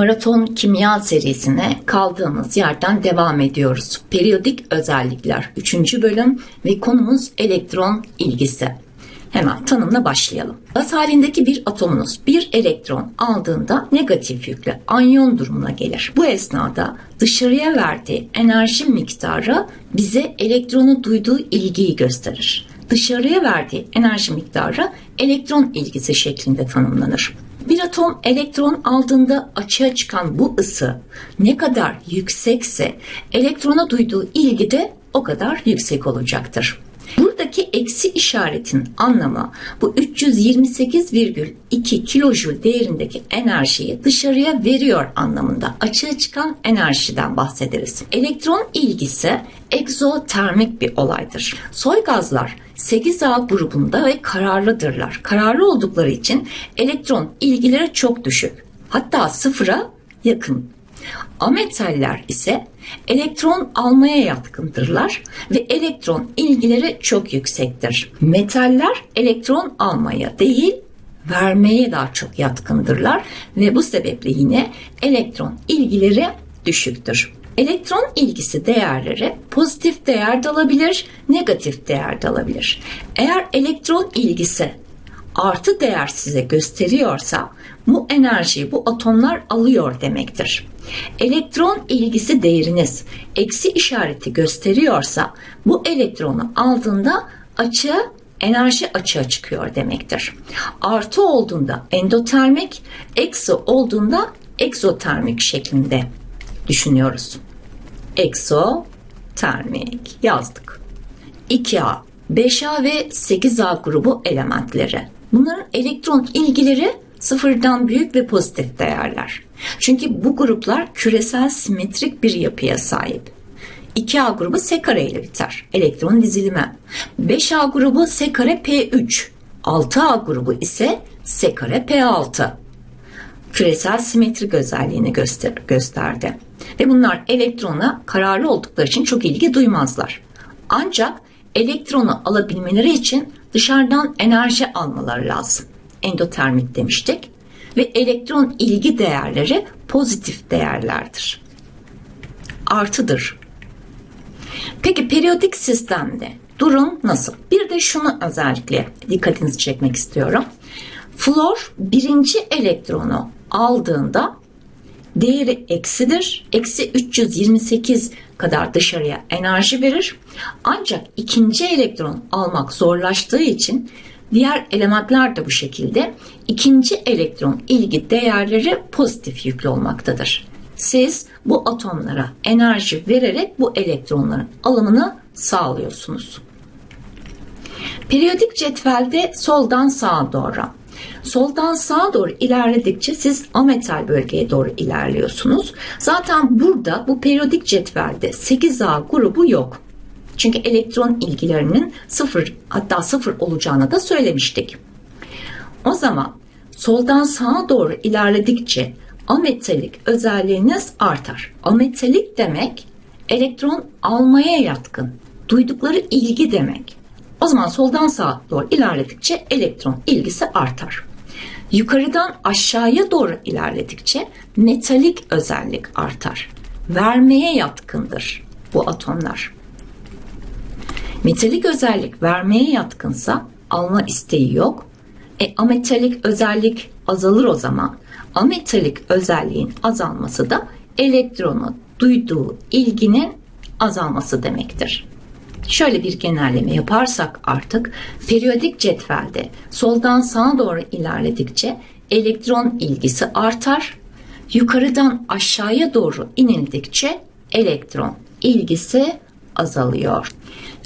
Maraton Kimya serisine kaldığımız yerden devam ediyoruz. Periyodik özellikler 3. bölüm ve konumuz elektron ilgisi. Hemen tanımla başlayalım. Gaz halindeki bir atomunuz bir elektron aldığında negatif yüklü anyon durumuna gelir. Bu esnada dışarıya verdiği enerji miktarı bize elektronu duyduğu ilgiyi gösterir. Dışarıya verdiği enerji miktarı elektron ilgisi şeklinde tanımlanır. Bir atom elektron aldığında açığa çıkan bu ısı ne kadar yüksekse elektrona duyduğu ilgi de o kadar yüksek olacaktır. Buradaki eksi işaretin anlamı bu 328,2 kilojül değerindeki enerjiyi dışarıya veriyor anlamında açığa çıkan enerjiden bahsederiz. Elektron ilgisi egzotermik bir olaydır. Soy gazlar 8A grubunda ve kararlıdırlar. Kararlı oldukları için elektron ilgileri çok düşük. Hatta sıfıra yakın. Ametaller ise elektron almaya yatkındırlar ve elektron ilgileri çok yüksektir. Metaller elektron almaya değil vermeye daha çok yatkındırlar ve bu sebeple yine elektron ilgileri düşüktür. Elektron ilgisi değerleri pozitif değer de alabilir, negatif değer de alabilir. Eğer elektron ilgisi artı değer size gösteriyorsa bu enerjiyi bu atomlar alıyor demektir. Elektron ilgisi değeriniz eksi işareti gösteriyorsa bu elektronu aldığında açığa enerji açığa çıkıyor demektir. Artı olduğunda endotermik, eksi olduğunda egzotermik şeklinde düşünüyoruz. Eksotermik yazdık. 2A, 5A ve 8A grubu elementleri. Bunların elektron ilgileri sıfırdan büyük ve pozitif değerler. Çünkü bu gruplar küresel simetrik bir yapıya sahip. 2A grubu S kare ile biter. Elektron dizilimi. 5A grubu S kare P3. 6A grubu ise S kare P6. Küresel simetrik özelliğini göster gösterdi. Ve bunlar elektrona kararlı oldukları için çok ilgi duymazlar. Ancak elektronu alabilmeleri için dışarıdan enerji almaları lazım. Endotermik demiştik ve elektron ilgi değerleri pozitif değerlerdir. Artıdır. Peki periyodik sistemde durum nasıl? Bir de şunu özellikle dikkatinizi çekmek istiyorum. Flor birinci elektronu aldığında değeri eksidir. Eksi 328 kadar dışarıya enerji verir. Ancak ikinci elektron almak zorlaştığı için diğer elementler de bu şekilde ikinci elektron ilgi değerleri pozitif yüklü olmaktadır. Siz bu atomlara enerji vererek bu elektronların alımını sağlıyorsunuz. Periyodik cetvelde soldan sağa doğru Soldan sağa doğru ilerledikçe siz ametal bölgeye doğru ilerliyorsunuz. Zaten burada bu periyodik cetvelde 8A grubu yok. Çünkü elektron ilgilerinin sıfır hatta sıfır olacağını da söylemiştik. O zaman soldan sağa doğru ilerledikçe ametalik özelliğiniz artar. Ametalik demek elektron almaya yatkın, duydukları ilgi demek. O zaman soldan sağa doğru ilerledikçe elektron ilgisi artar. Yukarıdan aşağıya doğru ilerledikçe metalik özellik artar. Vermeye yatkındır bu atomlar. Metalik özellik vermeye yatkınsa alma isteği yok. E, ametalik özellik azalır o zaman. Ametalik özelliğin azalması da elektronu duyduğu ilginin azalması demektir. Şöyle bir genelleme yaparsak artık periyodik cetvelde soldan sağa doğru ilerledikçe elektron ilgisi artar. Yukarıdan aşağıya doğru inildikçe elektron ilgisi azalıyor.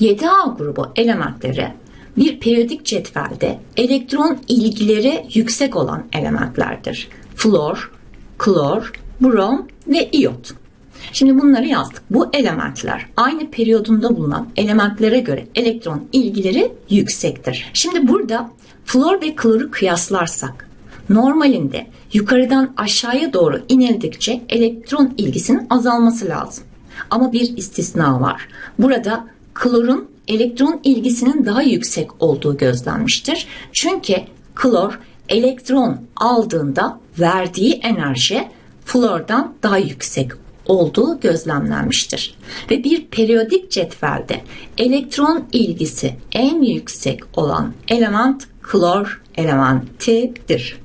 7A grubu elementleri bir periyodik cetvelde elektron ilgileri yüksek olan elementlerdir. Flor, klor, brom ve iyot. Şimdi bunları yazdık. Bu elementler aynı periyodunda bulunan elementlere göre elektron ilgileri yüksektir. Şimdi burada flor ve kloru kıyaslarsak normalinde yukarıdan aşağıya doğru inildikçe elektron ilgisinin azalması lazım. Ama bir istisna var. Burada klorun elektron ilgisinin daha yüksek olduğu gözlenmiştir. Çünkü klor elektron aldığında verdiği enerji flordan daha yüksek olduğu gözlemlenmiştir. Ve bir periyodik cetvelde elektron ilgisi en yüksek olan element klor elementidir.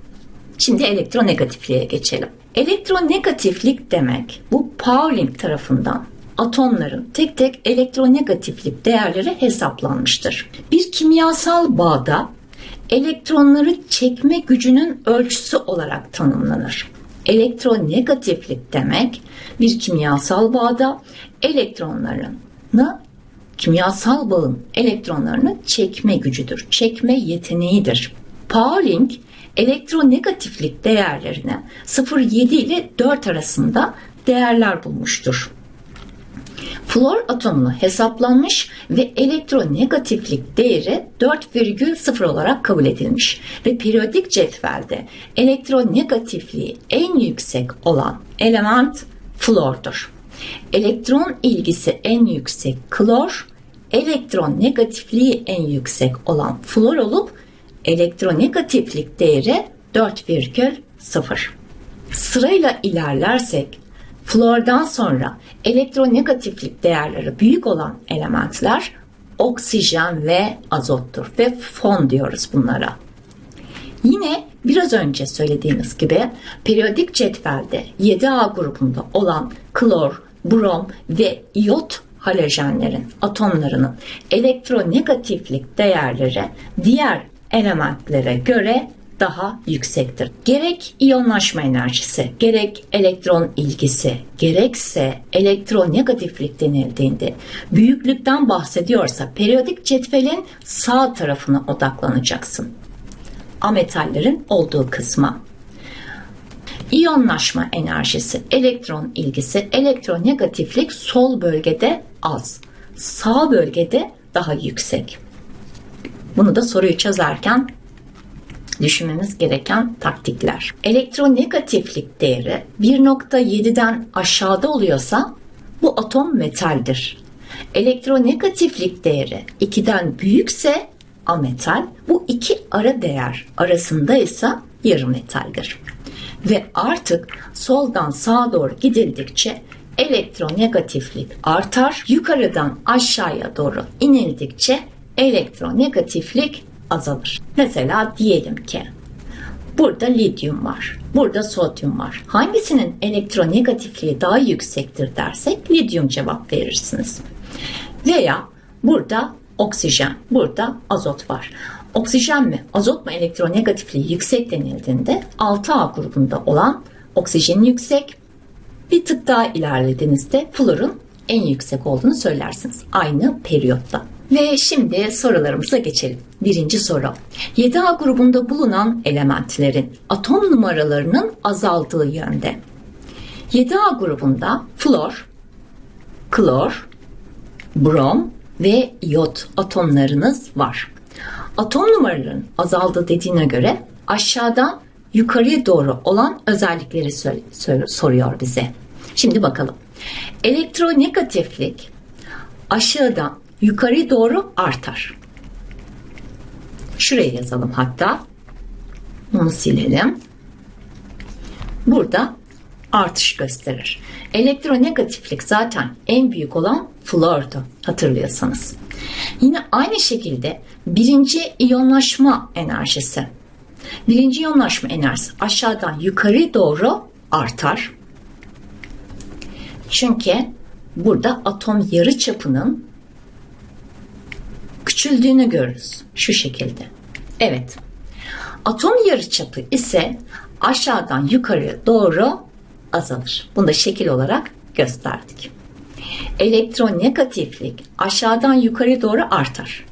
Şimdi elektronegatifliğe geçelim. Elektronegatiflik demek bu Pauling tarafından atomların tek tek elektronegatiflik değerleri hesaplanmıştır. Bir kimyasal bağda elektronları çekme gücünün ölçüsü olarak tanımlanır. Elektronegatiflik demek bir kimyasal bağda elektronlarını kimyasal bağın elektronlarını çekme gücüdür. Çekme yeteneğidir. Pauling elektronegatiflik değerlerini 0,7 ile 4 arasında değerler bulmuştur. Flor atomunu hesaplanmış ve elektronegatiflik değeri 4,0 olarak kabul edilmiş ve periyodik cetvelde elektronegatifliği en yüksek olan element flordur. Elektron ilgisi en yüksek klor, elektron negatifliği en yüksek olan flor olup elektronegatiflik değeri 4,0. Sırayla ilerlersek flordan sonra elektronegatiflik değerleri büyük olan elementler oksijen ve azottur ve fon diyoruz bunlara. Yine biraz önce söylediğimiz gibi periyodik cetvelde 7A grubunda olan klor, brom ve iot halojenlerin atomlarının elektronegatiflik değerleri diğer elementlere göre daha yüksektir. Gerek iyonlaşma enerjisi, gerek elektron ilgisi, gerekse elektronegatiflik denildiğinde büyüklükten bahsediyorsa periyodik cetvelin sağ tarafına odaklanacaksın. Ametallerin olduğu kısma. İyonlaşma enerjisi, elektron ilgisi, elektronegatiflik sol bölgede az. Sağ bölgede daha yüksek. Bunu da soruyu çözerken düşünmemiz gereken taktikler. Elektronegatiflik değeri 1.7'den aşağıda oluyorsa bu atom metaldir. Elektronegatiflik değeri 2'den büyükse ametal, bu iki ara değer arasında ise yarı metaldir. Ve artık soldan sağa doğru gidildikçe elektronegatiflik artar. Yukarıdan aşağıya doğru inildikçe elektronegatiflik azalır. Mesela diyelim ki burada lityum var, burada sodyum var. Hangisinin elektronegatifliği daha yüksektir dersek lityum cevap verirsiniz. Veya burada oksijen, burada azot var. Oksijen mi, azot mu elektronegatifliği yüksek denildiğinde 6A grubunda olan oksijenin yüksek, bir tık daha ilerlediğinizde florun en yüksek olduğunu söylersiniz. Aynı periyotta. Ve şimdi sorularımıza geçelim. Birinci soru. 7A grubunda bulunan elementlerin atom numaralarının azaldığı yönde. 7A grubunda flor, klor, brom ve iot atomlarınız var. Atom numaralarının azaldığı dediğine göre aşağıdan yukarıya doğru olan özellikleri soruyor bize. Şimdi bakalım. Elektronegatiflik aşağıdan yukarı doğru artar. Şuraya yazalım hatta. Bunu silelim. Burada artış gösterir. Elektronegatiflik zaten en büyük olan flordu hatırlıyorsanız. Yine aynı şekilde birinci iyonlaşma enerjisi. Birinci iyonlaşma enerjisi aşağıdan yukarı doğru artar. Çünkü burada atom yarı çapının küçüldüğünü görürüz şu şekilde. Evet. Atom yarıçapı ise aşağıdan yukarı doğru azalır. Bunu da şekil olarak gösterdik. Elektronegatiflik aşağıdan yukarı doğru artar.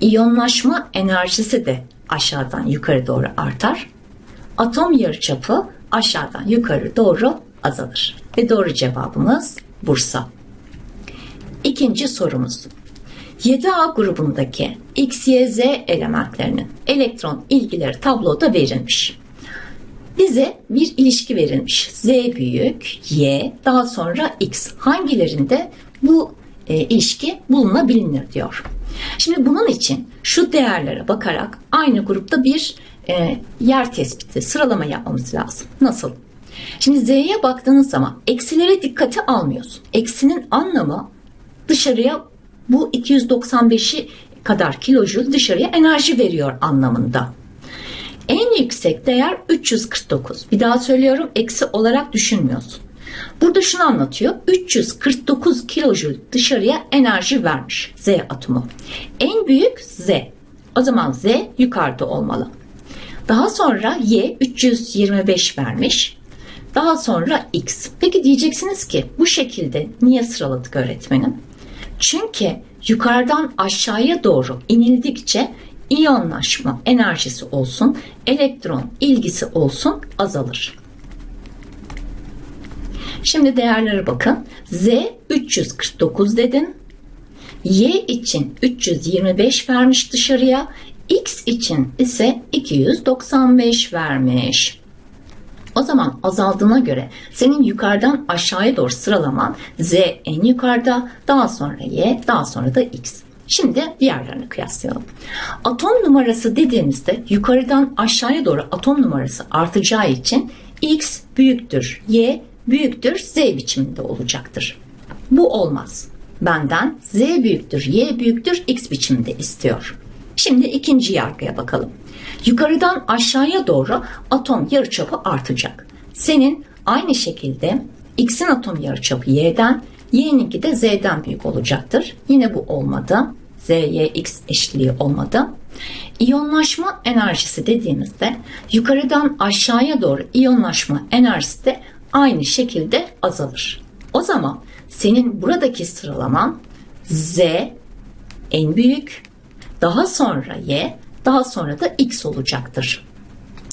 İyonlaşma enerjisi de aşağıdan yukarı doğru artar. Atom yarıçapı aşağıdan yukarı doğru azalır. Ve doğru cevabımız Bursa. İkinci sorumuz. 7A grubundaki X, Y, Z elementlerinin elektron ilgileri tabloda verilmiş. Bize bir ilişki verilmiş. Z büyük, Y, daha sonra X. Hangilerinde bu e, ilişki bulunabilir diyor. Şimdi bunun için şu değerlere bakarak aynı grupta bir e, yer tespiti, sıralama yapmamız lazım. Nasıl? Şimdi Z'ye baktığınız zaman eksilere dikkate almıyorsun. Eksinin anlamı dışarıya bu 295'i kadar kilojül dışarıya enerji veriyor anlamında. En yüksek değer 349. Bir daha söylüyorum eksi olarak düşünmüyorsun. Burada şunu anlatıyor. 349 kilojül dışarıya enerji vermiş Z atomu. En büyük Z. O zaman Z yukarıda olmalı. Daha sonra Y 325 vermiş. Daha sonra X. Peki diyeceksiniz ki bu şekilde niye sıraladık öğretmenim? Çünkü yukarıdan aşağıya doğru inildikçe iyonlaşma enerjisi olsun, elektron ilgisi olsun azalır. Şimdi değerlere bakın. Z 349 dedin. Y için 325 vermiş dışarıya. X için ise 295 vermiş. O zaman azaldığına göre senin yukarıdan aşağıya doğru sıralaman Z en yukarıda, daha sonra Y, daha sonra da X. Şimdi diğerlerini kıyaslayalım. Atom numarası dediğimizde yukarıdan aşağıya doğru atom numarası artacağı için X büyüktür, Y büyüktür, Z biçiminde olacaktır. Bu olmaz. Benden Z büyüktür, Y büyüktür, X biçiminde istiyor. Şimdi ikinci yargıya bakalım. Yukarıdan aşağıya doğru atom yarıçapı artacak. Senin aynı şekilde X'in atom yarıçapı Y'den, Y'ninki de Z'den büyük olacaktır. Yine bu olmadı. Z, Y, X eşitliği olmadı. İyonlaşma enerjisi dediğimizde yukarıdan aşağıya doğru iyonlaşma enerjisi de aynı şekilde azalır. O zaman senin buradaki sıralaman Z en büyük, daha sonra Y, daha sonra da X olacaktır.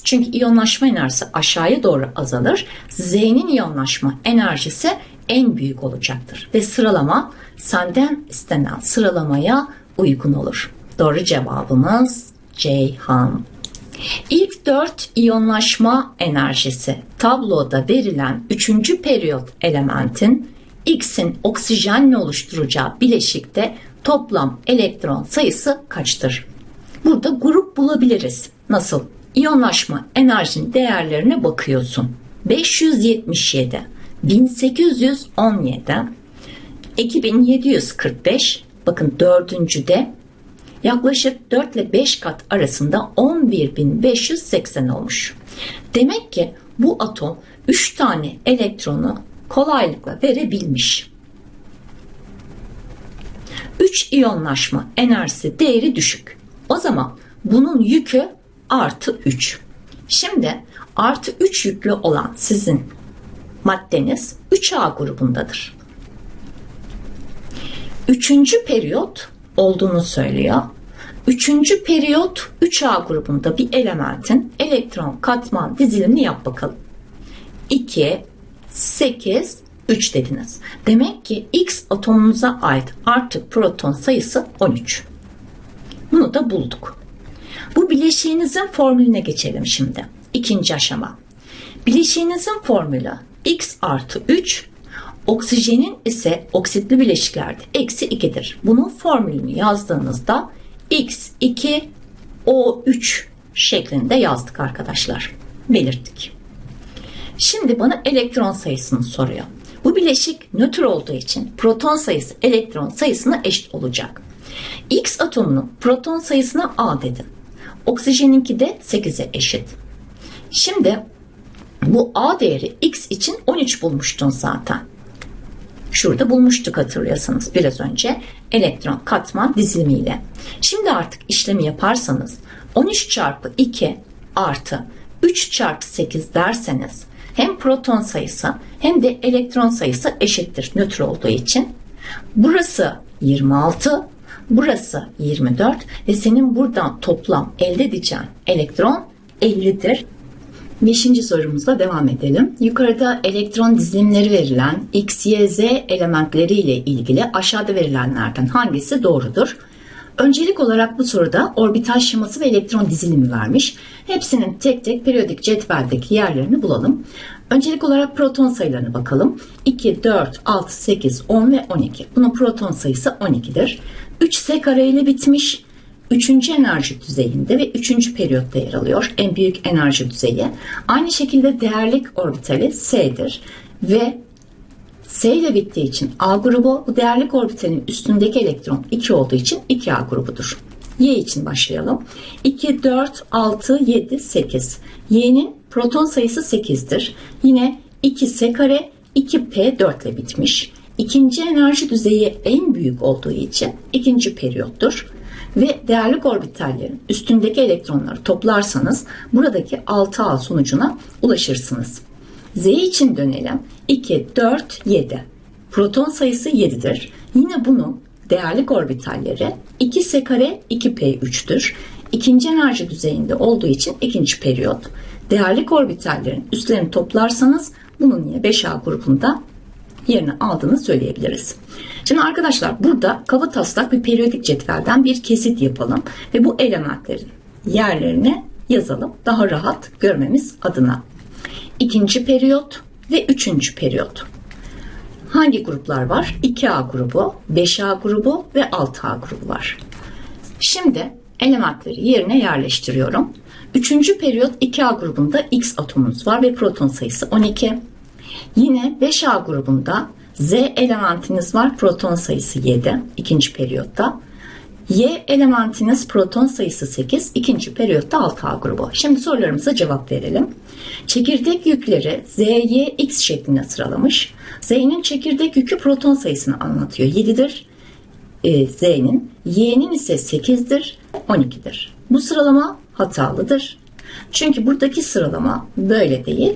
Çünkü iyonlaşma enerjisi aşağıya doğru azalır. Z'nin iyonlaşma enerjisi en büyük olacaktır. Ve sıralama senden istenen sıralamaya uygun olur. Doğru cevabımız Ceyhan. İlk dört iyonlaşma enerjisi tabloda verilen üçüncü periyot elementin X'in oksijenle oluşturacağı bileşikte toplam elektron sayısı kaçtır? Burada grup bulabiliriz. Nasıl? İyonlaşma enerjinin değerlerine bakıyorsun. 577, 1817, 2745, bakın dördüncüde yaklaşık 4 ile 5 kat arasında 11580 olmuş. Demek ki bu atom 3 tane elektronu kolaylıkla verebilmiş. 3 iyonlaşma enerjisi değeri düşük. O zaman bunun yükü artı 3. Şimdi artı 3 yüklü olan sizin maddeniz 3A grubundadır. Üçüncü periyot olduğunu söylüyor. Üçüncü periyot 3A grubunda bir elementin elektron katman dizilimini yap bakalım. 2, 8, 3 dediniz. Demek ki X atomunuza ait artık proton sayısı 13. Bunu da bulduk. Bu bileşiğinizin formülüne geçelim şimdi. İkinci aşama. Bileşiğinizin formülü X artı 3 Oksijenin ise oksitli bileşiklerde eksi 2'dir. Bunun formülünü yazdığınızda X2 O3 şeklinde yazdık arkadaşlar. Belirttik. Şimdi bana elektron sayısını soruyor. Bu bileşik nötr olduğu için proton sayısı elektron sayısına eşit olacak. X atomunun proton sayısına A dedim. Oksijeninki de 8'e eşit. Şimdi bu A değeri X için 13 bulmuştun zaten. Şurada bulmuştuk hatırlıyorsanız biraz önce elektron katman dizilimiyle. Şimdi artık işlemi yaparsanız 13 çarpı 2 artı 3 çarpı 8 derseniz hem proton sayısı hem de elektron sayısı eşittir nötr olduğu için. Burası 26, burası 24 ve senin buradan toplam elde edeceğin elektron 50'dir. Beşinci sorumuzla devam edelim. Yukarıda elektron dizilimleri verilen X, Y, Z elementleri ile ilgili aşağıda verilenlerden hangisi doğrudur? Öncelik olarak bu soruda orbital şeması ve elektron dizilimi vermiş. Hepsinin tek tek periyodik cetveldeki yerlerini bulalım. Öncelik olarak proton sayılarına bakalım. 2, 4, 6, 8, 10 ve 12. Bunun proton sayısı 12'dir. 3 S kare ile bitmiş. üçüncü enerji düzeyinde ve üçüncü periyotta yer alıyor. En büyük enerji düzeyi. Aynı şekilde değerlik orbitali S'dir. Ve S ile bittiği için A grubu, bu değerlik orbitalin üstündeki elektron 2 olduğu için 2A grubudur. Y için başlayalım. 2, 4, 6, 7, 8. Y'nin proton sayısı 8'dir. Yine 2S kare 2P 4 ile bitmiş. İkinci enerji düzeyi en büyük olduğu için ikinci periyottur. Ve değerlik orbitallerin üstündeki elektronları toplarsanız buradaki 6A sonucuna ulaşırsınız. Z için dönelim. 2, 4, 7. Proton sayısı 7'dir. Yine bunun değerlik orbitalleri 2S kare 2P3'tür. İkinci enerji düzeyinde olduğu için ikinci periyot. Değerlik orbitallerin üstlerini toplarsanız bunun yine 5A grubunda yerini aldığını söyleyebiliriz. Şimdi arkadaşlar burada kaba taslak bir periyodik cetvelden bir kesit yapalım ve bu elementlerin yerlerini yazalım daha rahat görmemiz adına. İkinci periyot ve üçüncü periyot. Hangi gruplar var? 2A grubu, 5A grubu ve 6A grubu var. Şimdi elementleri yerine yerleştiriyorum. Üçüncü periyot 2A grubunda X atomumuz var ve proton sayısı 12. Yine 5A grubunda Z elementiniz var. Proton sayısı 7 ikinci periyotta. Y elementiniz proton sayısı 8. ikinci periyotta 6A grubu. Şimdi sorularımıza cevap verelim. Çekirdek yükleri Z, Y, X şeklinde sıralamış. Z'nin çekirdek yükü proton sayısını anlatıyor. 7'dir. Ee, Z'nin. Y'nin ise 8'dir. 12'dir. Bu sıralama hatalıdır. Çünkü buradaki sıralama böyle değil.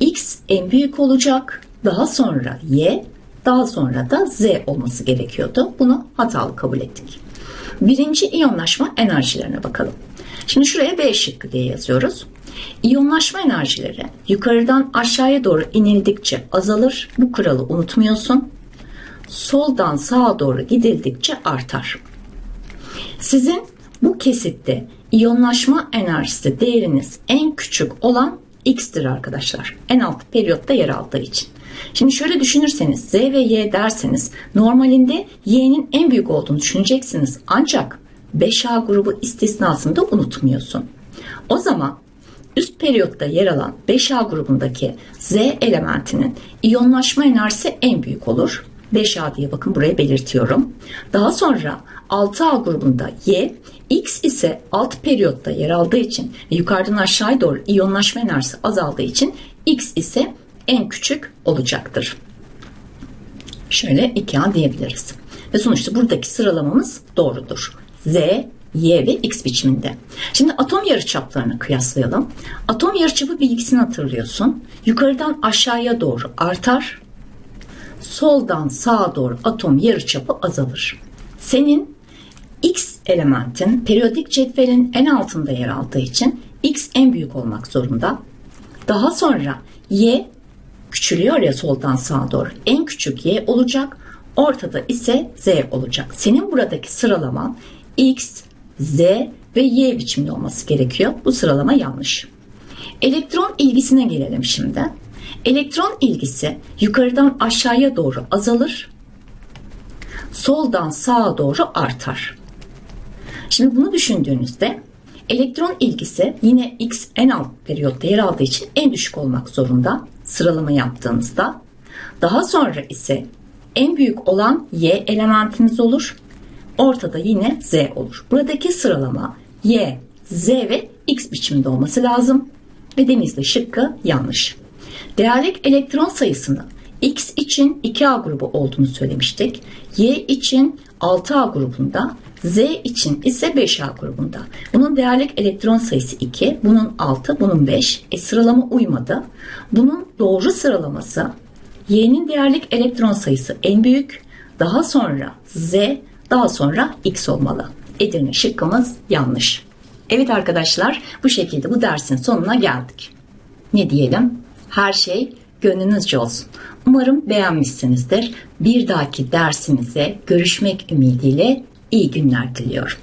X en büyük olacak. Daha sonra Y, daha sonra da Z olması gerekiyordu. Bunu hatalı kabul ettik. Birinci iyonlaşma enerjilerine bakalım. Şimdi şuraya B şıkkı diye yazıyoruz. İyonlaşma enerjileri yukarıdan aşağıya doğru inildikçe azalır. Bu kuralı unutmuyorsun. Soldan sağa doğru gidildikçe artar. Sizin bu kesitte iyonlaşma enerjisi değeriniz en küçük olan x'tir arkadaşlar. En alt periyotta yer aldığı için. Şimdi şöyle düşünürseniz z ve y derseniz normalinde y'nin en büyük olduğunu düşüneceksiniz. Ancak 5A grubu istisnasında unutmuyorsun. O zaman üst periyotta yer alan 5A grubundaki Z elementinin iyonlaşma enerjisi en büyük olur. 5A diye bakın buraya belirtiyorum. Daha sonra 6A grubunda Y, X ise alt periyotta yer aldığı için ve yukarıdan aşağıya doğru iyonlaşma enerjisi azaldığı için X ise en küçük olacaktır. Şöyle 2A diyebiliriz. Ve sonuçta buradaki sıralamamız doğrudur. Z, Y ve X biçiminde. Şimdi atom yarıçaplarını kıyaslayalım. Atom yarıçapı bilgisini hatırlıyorsun. Yukarıdan aşağıya doğru artar. Soldan sağa doğru atom yarıçapı azalır. Senin X elementin periyodik cetvelin en altında yer aldığı için X en büyük olmak zorunda. Daha sonra Y küçülüyor ya soldan sağa doğru. En küçük Y olacak. Ortada ise Z olacak. Senin buradaki sıralaman X, Z ve Y biçimde olması gerekiyor. Bu sıralama yanlış. Elektron ilgisine gelelim şimdi. Elektron ilgisi yukarıdan aşağıya doğru azalır. Soldan sağa doğru artar. Şimdi bunu düşündüğünüzde elektron ilgisi yine X en alt periyotta yer aldığı için en düşük olmak zorunda sıralama yaptığınızda. Daha sonra ise en büyük olan Y elementiniz olur. Ortada yine Z olur. Buradaki sıralama Y, Z ve X biçiminde olması lazım. Ve denizli şıkkı yanlış. Değerlik elektron sayısını X için 2A grubu olduğunu söylemiştik. Y için 6A grubunda, Z için ise 5A grubunda. Bunun değerlik elektron sayısı 2, bunun 6, bunun 5. E sıralama uymadı. Bunun doğru sıralaması Y'nin değerlik elektron sayısı en büyük, daha sonra Z, daha sonra X olmalı. Edirne şıkkımız yanlış. Evet arkadaşlar bu şekilde bu dersin sonuna geldik. Ne diyelim? Her şey gönlünüzce olsun. Umarım beğenmişsinizdir. Bir dahaki dersimize görüşmek ümidiyle iyi günler diliyorum.